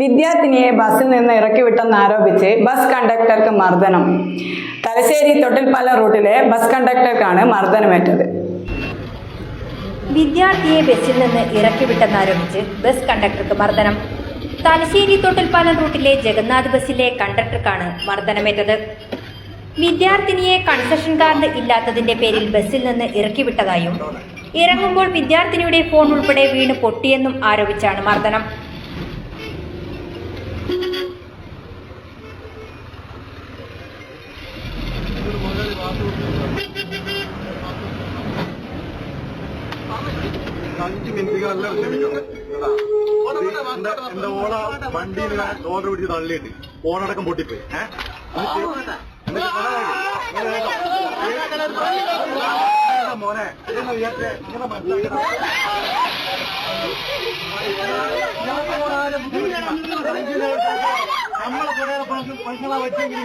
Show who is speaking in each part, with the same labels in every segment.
Speaker 1: വിദ്യാർത്ഥിനിയെ ബസ്സിൽ നിന്ന് ഇറക്കിവിട്ടെന്നാരോപിച്ച് ബസ് കണ്ടക്ടർക്ക് മർദ്ദനം. തലശ്ശേരി തൊട്ടിൽപ്പാല റൂട്ടിലെ ബസ് കണ്ടക്ടർക്കാണ് മർദ്ദനമേറ്റത്.
Speaker 2: വിദ്യാർത്ഥിയെ ബസ്സിൽ നിന്ന് ഇറക്കിവിട്ടെന്നാരോപിച്ച് ബസ് കണ്ടക്ടർക്ക് മർദ്ദനം. തലശ്ശേരി തൊട്ടിൽപ്പാലം റൂട്ടിലെ ജഗന്നാഥ് ബസ്സിലെ കണ്ടക്ടർക്കാണ് മർദ്ദനമേറ്റത്. വിദ്യാർത്ഥിനിയെ കൺസെഷൻ കാർഡ് ഇല്ലാത്തതിന്റെ പേരിൽ ബസ്സിൽ നിന്ന് ഇറക്കിവിട്ടതായും ഇറങ്ങുമ്പോൾ വിദ്യാർത്ഥിനിയുടെ ഫോൺ ഉൾപ്പെടെ വീണ് പൊട്ടിയെന്നും ആരോപിച്ചാണ് മർദ്ദനം.
Speaker 3: അഞ്ച് മിനിറ്റ് ക്ഷമിക്കും എന്റെ ഓള വണ്ടിയിൽ ഓർഡർ പിടിച്ച് തള്ളിയിട്ട് ഓണടക്കം പൊട്ടിപ്പോയി മോനെ നമ്മളെ കുറെ പൈസ വെച്ചെങ്കിൽ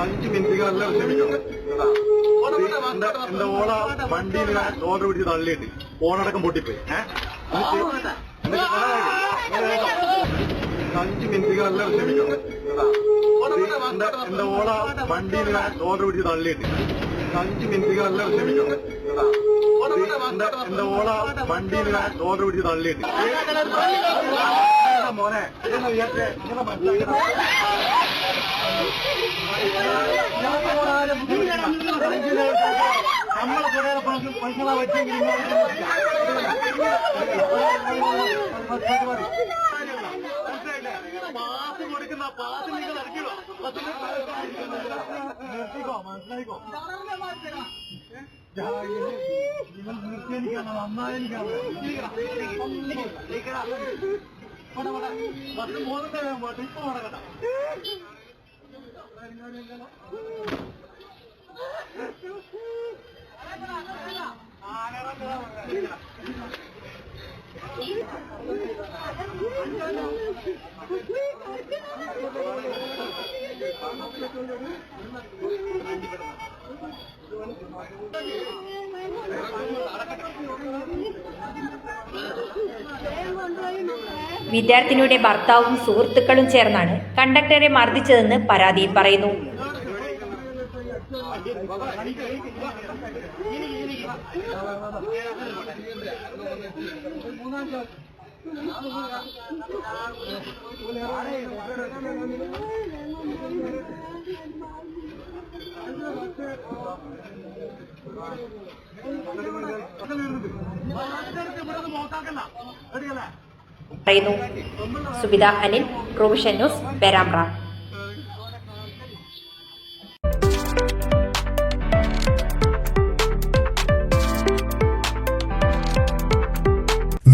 Speaker 3: അഞ്ച് മിനിറ്റ് ക്ഷമിക്കും എന്റെ എന്റെ ഓള വണ്ടിയിൽ ഓർഡർ പിടിച്ച് തള്ളിയിട്ട് ഓണടക്കം പൊട്ടിപ്പോയി അഞ്ച് മിനിറ്റ് ക്ഷമിക്കും എന്റെ എന്റെ ഓള വണ്ടിയിൽ ഓർഡർ പിടിച്ച് തള്ളിയിട്ട് അഞ്ച് മിനിറ്റ് ക്ഷമിക്കും എന്റെ എന്റെ ഓള വണ്ടിയിൽ ഓർഡർ പിടിച്ച് തള്ളിയിട്ട് മോനെ. ഇതെന്ന് വിചാരിച്ചേ? ഇങ്ങനെ നമ്മളെ കുറെ പൈസകളാ വെച്ചെങ്കിൽ പാസ് കൊടുക്കുന്ന പാസ് നിങ്ങൾ ഇറക്കിയോ നിർത്തിക്കോ മനസ്സിലായിക്കോ നിങ്ങൾ നിർത്തിയെനിക്കാണ് നന്നായെനിക്കാണ് പത്ത് മൂന്നത്തെ പോട്ടെ ഇപ്പൊ നടക്കട്ടെ
Speaker 2: വിദ്യാർത്ഥിനിയുടെ ഭർത്താവും സുഹൃത്തുക്കളും ചേർന്നാണ് കണ്ടക്ടറെ മർദ്ദിച്ചതെന്ന് പരാതിയിൽ പറയുന്നു. പറയുന്നു സുബിത അനിൽ പ്രൊവിഷൻ ന്യൂസ് പേരാമ്പ്ര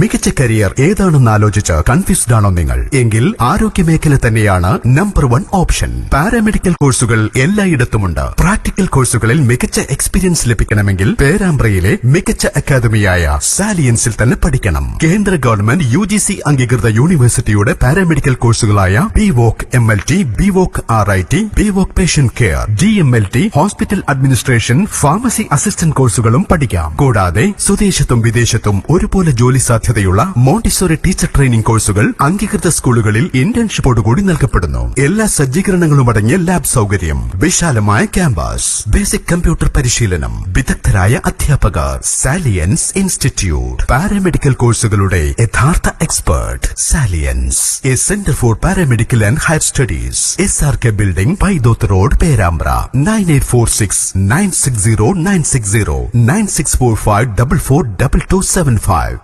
Speaker 4: മികച്ച കരിയർ ഏതാണെന്ന് ആലോചിച്ച് കൺഫ്യൂസ്ഡ് ആണോ നിങ്ങൾ? എങ്കിൽ ആരോഗ്യ മേഖല തന്നെയാണ് നമ്പർ വൺ ഓപ്ഷൻ പാരാമെഡിക്കൽ കോഴ്സുകൾ എല്ലായിടത്തുമുണ്ട്. പ്രാക്ടിക്കൽ കോഴ്സുകളിൽ മികച്ച എക്സ്പീരിയൻസ് ലഭിക്കണമെങ്കിൽ പേരാമ്പ്രയിലെ മികച്ച അക്കാദമിയായ സാലിയൻസിൽ തന്നെ പഠിക്കണം. കേന്ദ്ര ഗവൺമെന്റ് യു ജി സി അംഗീകൃത യൂണിവേഴ്സിറ്റിയുടെ paramedical കോഴ്സുകളായ B voc M L T B voc R I T B voc patient care G M L T hospital administration pharmacy assistant കോഴ്സുകളും പഠിക്കാം. കൂടാതെ സ്വദേശത്തും വിദേശത്തും ഒരുപോലെ ജോലി സാധ്യതയുള്ള മോണ്ടിസോറി ടീച്ചർ ട്രെയിനിംഗ് കോഴ്സുകൾ അംഗീകൃത സ്കൂളുകളിൽ ഇന്റേൺഷിപ്പോട് കൂടി നൽകപ്പെടുന്നു. എല്ലാ സജ്ജീകരണങ്ങളും അടങ്ങിയ ലാബ് സൗകര്യം വിശാലമായ ക്യാമ്പസ് ബേസിക് കമ്പ്യൂട്ടർ പരിശീലനം വിദഗ്ധരായ അധ്യാപകർ സാലിയൻസ് ഇൻസ്റ്റിറ്റ്യൂട്ട്. പാരാമെഡിക്കൽ കോഴ്സുകളുടെ യഥാർത്ഥ expert Salience. A centre for paramedical and higher studies. S R K building Paithoth road Perambra. Nine eight four six nine six zero nine six zero. Nine six four five double four double two seven five.